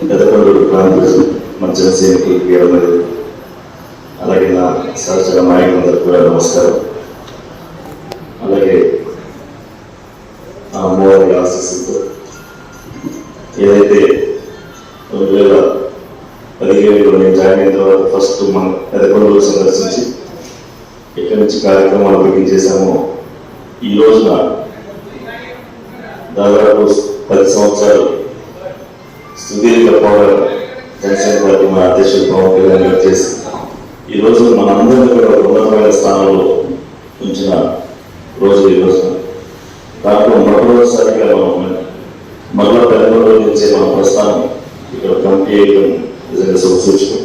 పెదకొండూరు ప్రాంతం మన జనసేనకి వీరమది అలాగే నా సహచర నాయకులందరూ కూడా నమస్కారం. అలాగే ఆ అమ్మవారి ఆశీస్సులతో ఏదైతే రెండు వేల పదిహేడులో నేను జాయిన్ అయిన తర్వాత ఫస్ట్ మన పెదకొండూరు సందర్శించి ఎక్కడి నుంచి కార్యక్రమాలు బిగించేశాము ఈ రోజున దాదాపు పది సంవత్సరాలు సుదీర్ఘ పోరాటం జనసేన పార్టీ మన అధ్యక్షుడు పవన్ కళ్యాణ్ గారు చేసి ఈ రోజు మన కూడా ఉన్నతమైన స్థానంలో ఉంచిన రోజు ఈ రోజు. దాంట్లో మొట్టమొదటిసారిగా మనం మరలా తెలంగాణ నుంచి మన ప్రస్థానం ఇక్కడ కమిటీ చేయడం నిజంగా శుభసూచకం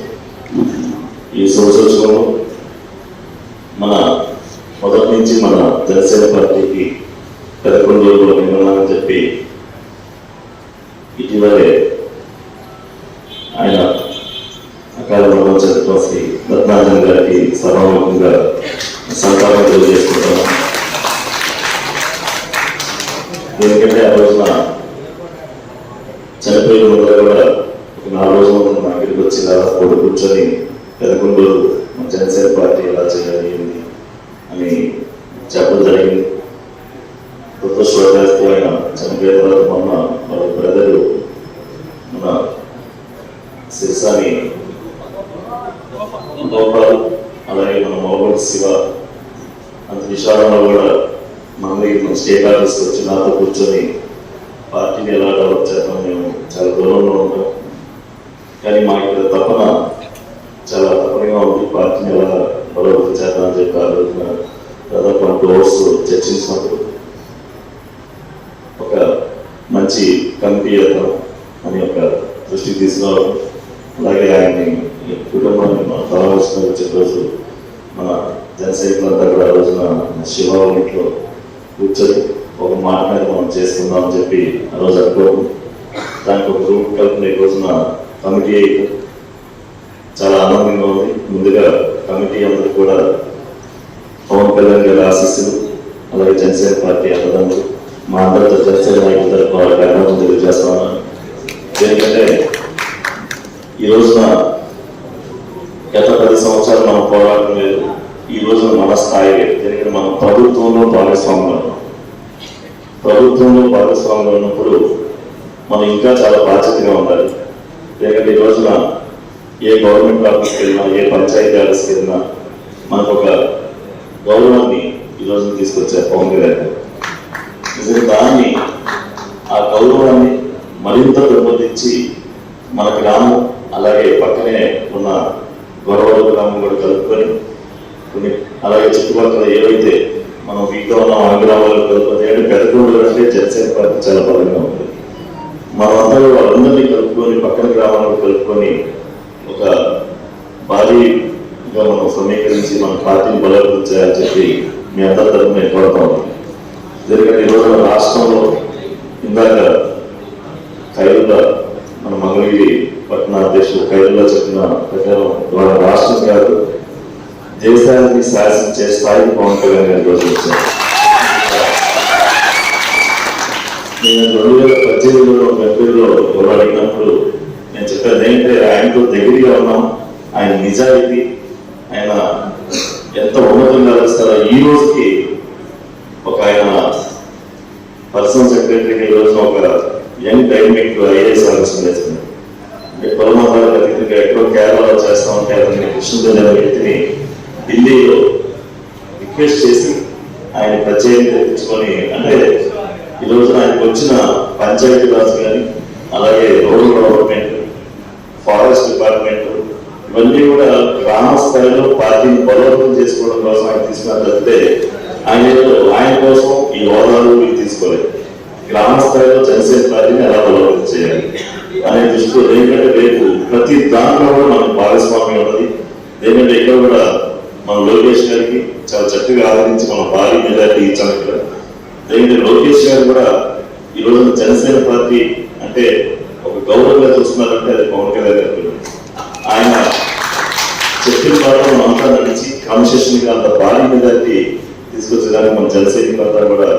ఈ శుభసూచకంలో మన మొదటి నుంచి మన జనసేన పార్టీకి పదకొండు రోజులు నిమ్మని చెప్పి ఇటీవలే ఆయన అకాల మరణం చనిపోసి రత్నాజన్ గారికి సభాముఖంగా సంతాపం తెలియజేసుకుంటున్నాం. ఎందుకంటే ఆ రోజున చనిపోయిన ముందర కూడా ఒక నాలుగు రోజుల ముందు మా ఇంటికి వచ్చి దాదాపు కూర్చొని పెదకొండూరు మా జనసేన పార్టీ ఎలా చేయాలి ఏంది అని చెప్పడం జరిగింది. కొత్త శోభాస్తూ ఆయన చనిపోయిన తర్వాత మొన్న వాళ్ళ బ్రదరు మన శిరసాని గోపాల్ అలాగే మన మోహన్ శివ అంత విషయాలలో కూడా మన దగ్గర స్టేట్ ఆఫీస్ వచ్చి నాతో కూర్చొని పార్టీని ఎలా డెవలప్ చేద్దాం మేము చాలా దూరంలో ఉంటాం. కానీ మా ఇక్కడ తపన చాలా తపనగా ఉంది. పార్టీని ఎలా డెవలప్ చేద్దాం అని చెప్పి ఆలోచన రోజున దాదాపు టూ అవర్స్ చర్చించినప్పుడు ఒక మంచి కమిటీ అని ఒక దృష్టికి తీసుకురావడం అలాగే ఆయన్ని ఈ కుటుంబాన్ని మన పరామర్శన వచ్చే రోజు మన జనసైనికులంతా కూడా ఆ రోజున శివాల ఇంట్లో కూర్చొని ఒక మాట మీద మనం చేసుకుందాం అని చెప్పి ఆ రోజు అనుకోము. దానికి ఒక రూట్ కల్పన ఈ రోజున కమిటీ చాలా ఆనందంగా ఉంది. ముందుగా కమిటీ అందరూ కూడా పవన్ కళ్యాణ్ గారి ఆశీస్సులు అలాగే జనసేన పార్టీ అన్నదండ్రులు మా అందరితో జనసేన నాయకుల తరఫున వాళ్ళకి అభినందనలు తెలియజేస్తున్నాను. ఎందుకంటే ఈ రోజున గత పది సంవత్సరాలు మనం పోరాటం లేదు ఈ రోజున మన స్థాయి లేదు. ఎందుకంటే మనం ప్రభుత్వంలో భాగస్వాములు ఉన్నాం ప్రభుత్వంలో భాగస్వాములు ఉన్నప్పుడు మనం ఇంకా చాలా బాధ్యతగా ఉండాలి. ఎందుకంటే ఈ రోజున ఏ గవర్నమెంట్ ఆఫీస్కి వెళ్ళినా ఏ పంచాయతీ ఆఫీస్కి వెళ్ళినా మనకు ఒక గౌరవాన్ని ఈ రోజు తీసుకొచ్చారు పవన్ గారు. నిజంగా దాన్ని ఆ గౌరవాన్ని మరింత పెంపొందించి మన గ్రామం అలాగే పక్కనే ఉన్న గొడవలు గ్రామం కూడా కలుపుకొని కొన్ని అలాగే చుట్టుపక్కల ఏవైతే మనం వీక్గా ఉన్న ఆంగ్రామాలు గ్రామాలు కలుపుకొని అంటే అంటే జనసేన పార్టీ చాలా బలంగా ఉంది. మనమంతా వాళ్ళందరినీ కలుపుకొని పక్కన గ్రామాలను కలుపుకొని ఒక భారీగా మనం సమీకరించి మన పార్టీని బలోపేతం చేయాలని చెప్పి మీ అందరి తరఫున నేను కోరుతా ఉన్నాను. ఎందుకంటే ఈరోజు మన రాష్ట్రంలో ఇందాక ఖైరుల్లా మన మంగళగిరి పట్టణ అధ్యక్షుడు ఖైరుల్లా చెప్పిన ప్రకారం వాళ్ళ రాష్ట్రం కాదు దేశాన్ని శాసించే స్థాయికి పవన్ కళ్యాణ్ గారి రోజు వచ్చారు నేను రెండు వేల పద్దెనిమిదిలో ఫిబ్రవరిలో పోరాడినప్పుడు నేను చెప్పాను ఏంటంటే ఆయనతో దగ్గరగా ఉన్నాం. ఆయన నిజాయితీ ఆయన ఎంత ఉన్నతంగా వేస్తారో ఈ రోజుకి ఒక ఆయన పర్సనల్ సెక్రటరీకి ఈ రోజున ఒక యంగ్ డైనమిక్ ఐఏఎస్ ఆలోచన చేస్తుంది అంటే కులమతాల అతీతంగా ఎక్కడో కేరళలో చేస్తా ఉంటే అతని కృష్ణదేవ అనే వ్యక్తిని ఢిల్లీలో రిక్వెస్ట్ చేసి ఆయన ప్రత్యేకత తెప్పించుకొని అంటే ఈ రోజున ఆయనకు వచ్చిన పంచాయతీ రాజ్ కానీ అలాగే రూరల్ డెవలప్మెంట్ ఫారెస్ట్ డిపార్ట్మెంట్ ఇవన్నీ కూడా గ్రామ స్థాయిలో పార్టీని బలోపేతం చేసుకోవడం కోసం ఆయన తీసుకున్న తప్పితే ఆయన ఆయన కోసం ఈ హోదాలు మీరు తీసుకోలేదు. గ్రామ స్థాయిలో జనసేన పార్టీని ఎలా బలోపేతం చేయాలి? అనే దృష్టిలో ఎందుకంటే రేపు ప్రతి దాంట్లో కూడా మనకు భాగస్వామ్యం ఉన్నది. ఎందుకంటే ఇక్కడ కూడా మన లోకేష్ గారికి చాలా చక్కగా ఆదరించి మన భారీ మెజార్టీ ఇచ్చాము ఇక్కడ. ఎందుకంటే లోకేష్ గారు కూడా ఈ రోజు జనసేన పార్టీ అంటే ఒక గౌరవంగా చూస్తున్నారంటే అది పవన్ కళ్యాణ్ గారు ఆయన చెప్పిన పాత్ర అంతా నడిచి కాన్స్టిట్యూషన్గా అంత భారీ మెజార్టీ తీసుకొచ్చడానికి మన పార్టీ కూడా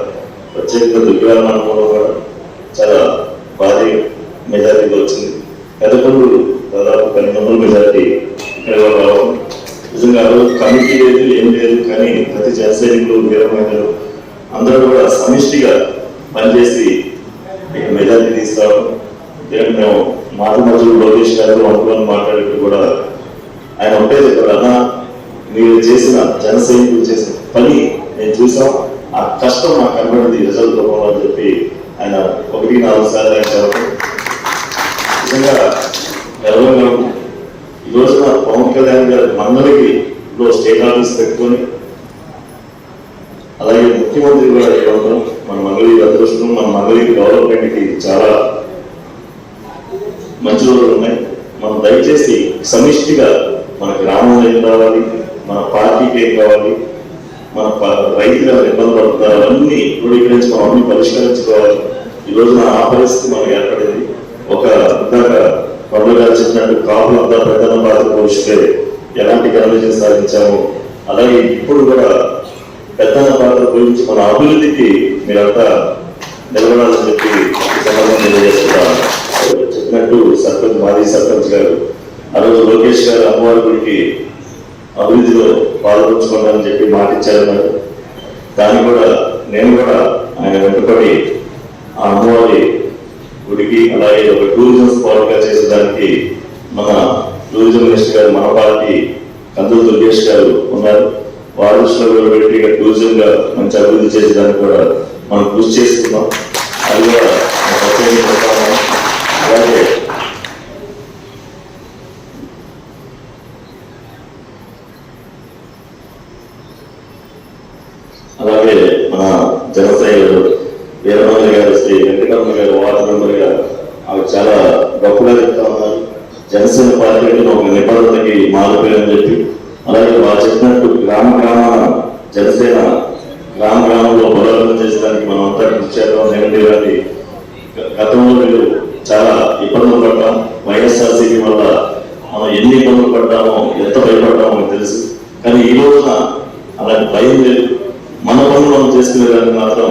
ప్రత్యేకంగా దిగ్గాలను అనుభవం కూడా చాలా భారీ మెజారిటీగా వచ్చింది. పెద్దపల్లు దాదాపు పన్నెండు వందల మెజార్టీ ఇక్కడ రావడం. నిజంగా కమిటీ లేదు ఏం లేదు కానీ ప్రతి జనసైనికులు వీరమైన అందరూ కూడా సమిష్టిగా పనిచేసి ఇక్కడ మెజార్టీ తీసుకురావడం ఇక్కడ మేము మాట మధ్య లోకేష్ గారు అనుకుని మాట్లాడేట్టు కూడా ఆయన ఒకటే చెప్పారు అన్న మీరు చేసిన జన సైనికులు చేసిన పని నేను చూసాం ఆ కష్టం నాకు కనబడింది రిజల్ట్ రూపంలో అని చెప్పి ఆయన ఒకటి నాలుగు సార్లు ఆయన చెప్పడం. నిజంగా గర్వంగా ఈ రోజున పవన్ కళ్యాణ్ గారి మండలికి లో స్టేట్ ఆఫీస్ పెట్టుకొని అలాగే ముఖ్యమంత్రి కూడా ఇవ్వడం మన మంగళి అదృష్టం మన మంగళి డెవలప్మెంట్కి చాలా మంచి రోజులు ఉన్నాయి మనం దయచేసి సమిష్టిగా మన గ్రామంలో ఏం కావాలి మన పార్టీకి ఏం కావాలి మన ప- రైతులు ఇబ్బంది పడుతున్నారు అవన్నీ క్రోడీకరించి మనం అన్ని పరిష్కరించుకోవాలి. ఈ రోజున ఆ పరిస్థితి మనకు ఏర్పడింది. ఒక ఇందాక పనులు గారు చెప్పినట్టు కాపులు అంతా ప్రధాన బాధ పోషిస్తే ఎలాంటి కన్వర్జన్ సాధించాము అలాగే ఇప్పుడు కూడా పెద్దన పాత్ర గురించి మన అభివృద్ధికి మీరంతా నిలబడాలని చెప్పి ఈ తెలియజేస్తున్నారు చెప్పినట్టు సర్పంచ్ మాజీ సర్పంచ్ గారు ఆ రోజు లోకేష్ గారు అమ్మవారి గుడికి అభివృద్ధిలో పాల్గొంచుకోవాలని చెప్పి మాట ఇచ్చారన్నారు దాన్ని కూడా నేను కూడా ఆయన వెంటబడి ఆ అమ్మవారి గుడికి అలాగే ఒక టూరిజం స్పాట్గా చేసేదానికి మన టూరిజం మినిస్టర్ గారు మన పార్టీ కందులు దుర్గేష్ గారు ఉన్నారు. వారి దృష్టిలో కూడా పెట్టి టూరిజం గా మంచి అభివృద్ధి చేసేదానికి కూడా మనం కృషి చేస్తున్నాం. అది కూడా ప్రత్యేకంగా అలాగే మన జనసైనికులు వీరమల్లి గారు శ్రీ వెంకటరమణ గారు వార్డు మెంబర్గా ఆమె చాలా గొప్పగా చెప్తా ఉన్నారు. జనసేన పార్టీ అంటే ఒక నిబంధనకి మారిపోయారని చెప్పి అలాగే వారు చెప్పినట్టు గ్రామ గ్రామాన జనసేన గ్రామ గ్రామంలో బలోపేతం చేసడానికి మనం అంతా కృషి చేద్దాం. జగన్ గారి గతంలో మీరు చాలా ఇబ్బందులు పడ్డాం. వైఎస్ఆర్సీపీ వల్ల మనం ఎన్ని ఇబ్బందులు పడ్డామో ఎంత భయపడ్డామో మనకు తెలుసు. కానీ ఈ రోజున అలాంటి భయం లేదు. మన పనులు మనం చేసుకునే దానికి మాత్రం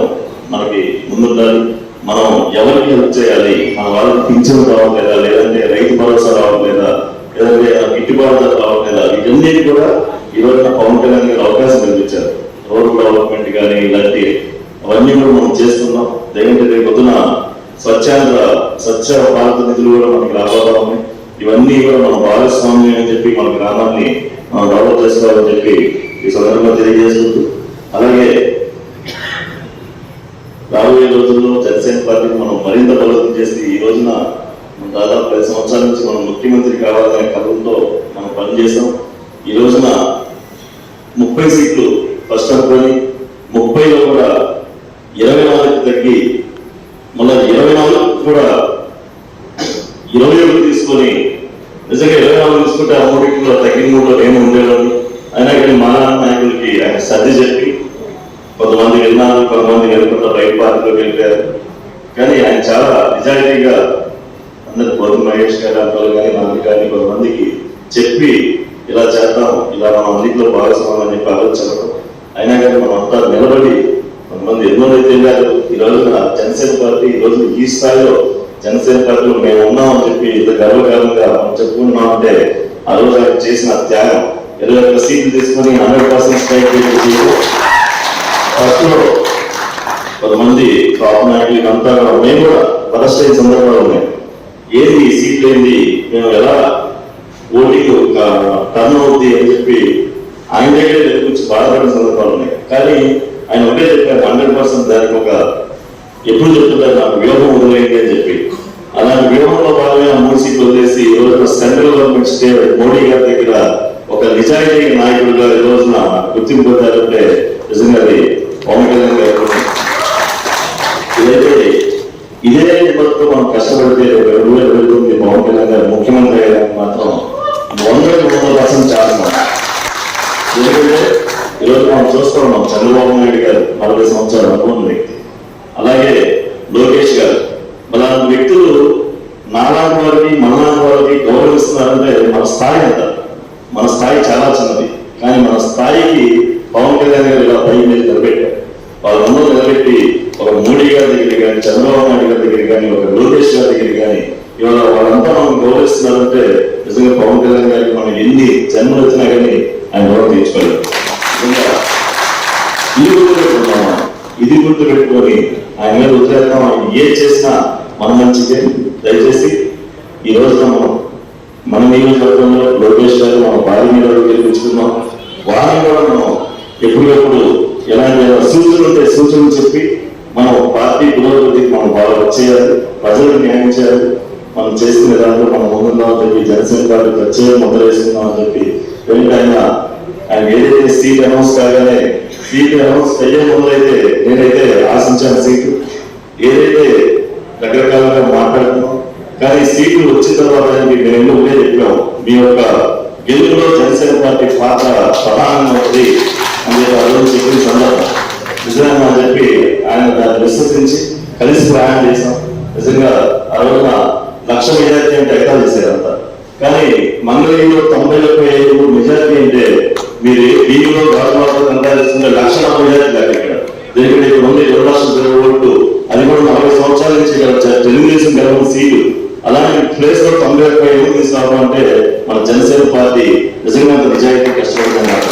మనకి ముందుండాలి. మనం ఎవరికి హెల్ప్ చేయాలి? మన వాళ్ళకి పింఛన్ రావట్లేదా? లేదంటే రైతు భరోసా రావట్లేదా? లేదంటే గిట్టుబాటు ధర రావట్లేదా? ఇవన్నీ కూడా ఈ రోజున పవన్ కళ్యాణ్ గారు అవకాశం కల్పించారు. రోడ్డు డెవలప్మెంట్ కానీ ఇలాంటి అవన్నీ కూడా మనం చేస్తున్నాం. లేదంటే రేపు పొద్దున స్వచ్ఛాంధ్ర స్వచ్ఛ భారత నిధులు కూడా మనకి రాబోతా ఉన్నాయి. ఇవన్నీ కూడా మన భాగస్వామ్యం అని చెప్పి మన గ్రామాన్ని మనం డెవలప్ చేసుకోవాలని చెప్పి ఈ సందర్భంగా తెలియజేస్తుంది అలాగే రాబోయే రోజుల్లో జనసేన పార్టీని మనం మరింత బలోపేతం చేసి ఈ రోజున దాదాపు పది సంవత్సరాల నుంచి మనం ముఖ్యమంత్రి కావాలనే కథంతో మనం పనిచేసాం ఈ రోజున ముప్పై సీట్లు ఫస్ట్ అనుకొని ముప్పైలో కూడా ఇరవై నాలుగు తగ్గి మళ్ళీ ఇరవై నాలుగు కూడా ఇరవై ఒకటి తీసుకొని నిజంగా ఇరవై నాలుగు తీసుకుంటే ఆ మూడింటిలో తగ్గిన మూడులో ఏమి ఉండేవాడు అయినా కానీ మా నాయకులకి ఆయన సర్ది చెప్పి కొంతమంది విన్నాను కొంతమంది వెళ్ళకుండా బయట పార్టీలోకి వెళ్ళారు కానీ ఆయన చాలా నిజాయితీగా అందరు పొద్దు మహేష్ గారు అంటారు కానీ నాకు కానీ కొంతమందికి చెప్పి ఇలా చేద్దాం ఇలా మనం అన్నింటిలో భాగస్వామ్యం అని చెప్పి ఆలోచనలు అయినా కానీ మనం అంతా నిలబడి కొంతమంది ఎన్నో అయితే ఈ రోజున జనసేన పార్టీ ఈ రోజు ఈ స్థాయిలో జనసేన పార్టీలో మేము ఉన్నామని చెప్పి ఇంత గర్వకారంగా మనం చెప్పుకుంటున్నామంటే ఆ రోజు ఆయన చేసిన త్యాగం. ఇరవై ఒక్క సీట్లు తీసుకొని హండ్రెడ్ పర్సెంట్ స్ట్రైక్ చేసి ఫస్ట్ కొంతమంది కాపు నాయకులకి అంతా కూడా మేము కూడా వరస్ట్ సందర్భాలు ఉన్నాయి. ఏంది ఈ సీట్లు ఏంది? మేము ఎలా ఓటింగ్ టర్న్ అవుద్ది అని చెప్పి ఆయన దగ్గర గురించి బాధపడిన సందర్భాలు ఉన్నాయి. కానీ ఆయన ఒకే చెప్పారు హండ్రెడ్ పర్సెంట్ దానికి ఒక ఎప్పుడు చెప్తుంటారు నాకు వ్యూహం వదిలేయండి అని చెప్పి. అలాంటి వ్యూహంలో భాగంగా మూడు సీట్లు వదిలేసి ఈ రోజున సెంట్రల్ గవర్నమెంట్ స్టేట్ మోడీ గారి దగ్గర ఒక నిజాయితీ నాయకుడిగా ఈ రోజున గుర్తింపు పొందారంటే నిజంగా అది పవన్ కళ్యాణ్ గారు ఇదైతే ఇదే నిబద్ధతో మనం కష్టపడితే ఒక రెండు వేల ఇరవై తొమ్మిది పవన్ కళ్యాణ్ గారు ముఖ్యమంత్రి అయ్యడానికి మాత్రం వందకి వంద పర్సెంట్ ఛాన్స్ ఎందుకంటే ఈరోజు మనం చూస్తూ చంద్రబాబు నాయుడు గారు నలభై సంవత్సరాల అనుభవం వ్యక్తి అలాగే లోకేష్ గారు అలాంటి వ్యక్తులు నాలాంటి వారికి మనలాంటి వారికి గౌరవిస్తున్నారంటే మన స్థాయి ఎంత మన స్థాయి చాలా చిన్నది కానీ మన స్థాయికి పవన్ కళ్యాణ్ గారు ఇలా పై మీద నిలబెట్టారు వాళ్ళందరూ నిలబెట్టి ఒక మోడీ గారి దగ్గర కానీ చంద్రబాబు నాయుడు గారి దగ్గర కానీ ఒక లోకేష్ గారి దగ్గర కానీ ఇవాళ వాళ్ళంతా మనం గౌరవిస్తున్నారంటే నిజంగా పవన్ కళ్యాణ్ గారికి మనం ఎన్ని జన్మలు వచ్చినా కానీ ఆయన గౌరవం తీర్చుకోలేదు. ఇది ఇది గుర్తు పెట్టుకొని ఆయన మీద వదిలేద్దాం ఆయన ఏ చేసినా మన మంచిదే దయచేసి ఈ రోజు మనం మన నియోజకవర్గంలో లోకేష్ గారు మన భార్య మీద గెలిపించుకున్నాం వారిని కూడా మనం ఎప్పటికప్పుడు ఎలాంటి సూచనలు ఉంటే సూచనలు చెప్పి మనం పార్టీ పురోగతికి మనం బాగా చేయాలి. ప్రజలకు న్యాయం చేయాలి. మనం చేసుకునే దాంట్లో మనం ముందున్నామని చెప్పి జనసేన పార్టీ ప్రత్యేక ముద్ర వేసుకుందాం చెప్పి వెంటనే ఆయన ఏదైతే సీట్ అనౌన్స్ కాగానే సీట్ అనౌన్స్ అయ్యే ముందైతే నేనైతే ఆశించాను సీటు. ఏదైతే రకరకాలుగా మాట్లాడుతున్నాం కానీ సీట్లు వచ్చిన తర్వాత మీకు మేము ఉండే చెప్పాం. మీ యొక్క గెలుపులో జనసేన పార్టీ పాత్ర ప్రధానంగా ఉంది అని చెప్పి ఆ చెప్పిన సందర్భం. నిజమేమో అని చెప్పి ఆయన దాన్ని విశ్వసించి కలిసి ప్రయాణం చేశాం. నిజంగా ఆ రోజున లక్ష మెజార్టీ అంటే ఎక్కడ చేశారంతా? కానీ మంగళగిరిలో తొంభై ఒక్క ఏడు మెజార్టీ అంటే మీరు దీనిలో గవర్నమెంట్ కంటాల్సిన లక్ష నలభై మెజార్టీ లేక ఇక్కడ. దీనికి ఇక్కడ ఉంది ఇరవై లక్షల ఇరవై ఓట్లు అది కూడా నలభై సంవత్సరాల నుంచి ఇక్కడ తెలుగుదేశం గెలవని సీటు. అలాంటి ప్లేస్లో తొంభై ఒక్క ఏడు తీసుకురావడం అంటే మన జనసేన పార్టీ నిజంగా నిజాయితీ కష్టపడుతున్నారు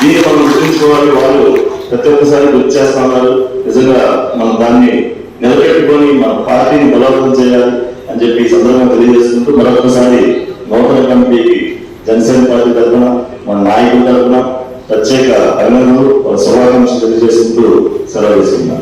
దీన్ని మనం గుర్తించుకోవాలి వాళ్ళు ప్రతి ఒక్కసారి గుర్తు చేస్తా ఉన్నారు నిజంగా మనం దాన్ని నిలబెట్టుకొని మన పార్టీని బలవంతం చేయాలి అని చెప్పి ఈ సందర్భంగా తెలియజేసుకుంటూ మరొకసారి నూతన కమిటీకి జనసేన పార్టీ తరఫున మన నాయకుల తరఫున ప్రత్యేక అభినందనలు శుభాకాంక్షలు తెలియజేసుకుంటూ సెలవు తీసుకున్నాం